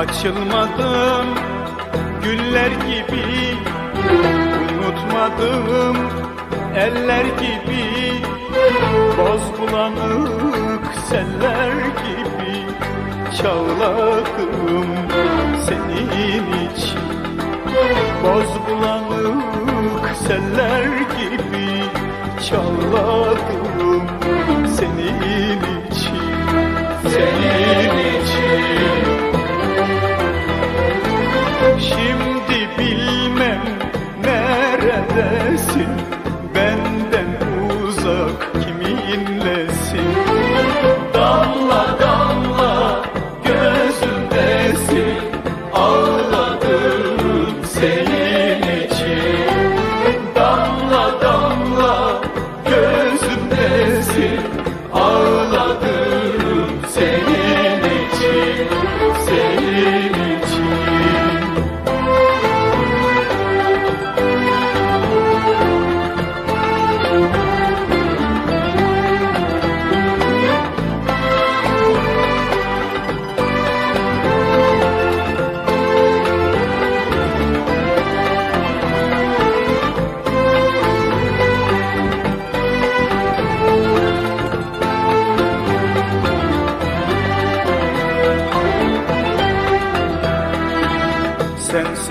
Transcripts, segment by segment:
Açılmadım güller gibi Unutmadım eller gibi. Boz bulanık seller gibi Çağladım neredesin Benden uzak kiminlesin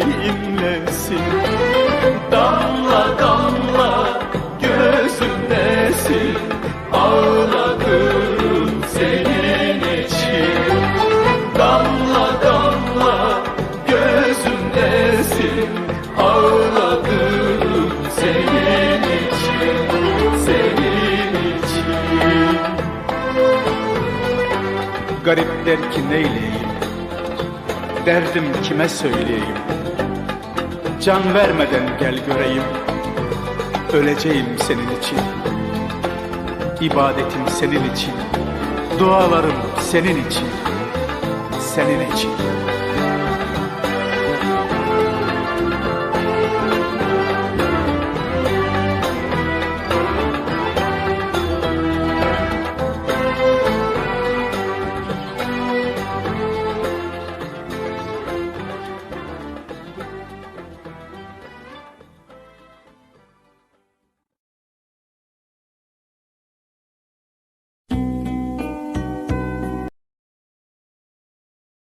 uzak kiminlesin Damla damla gözümdesin Ağladım senin için. Damla damla gözümdesin Ağladım senin için Senin için. Garip der ki neyleyeyim Derdim kime söyleyeyim Can vermeden gel göreyim. Öleceğim senin için. İbadetim senin için. Dualarım senin için. Senin için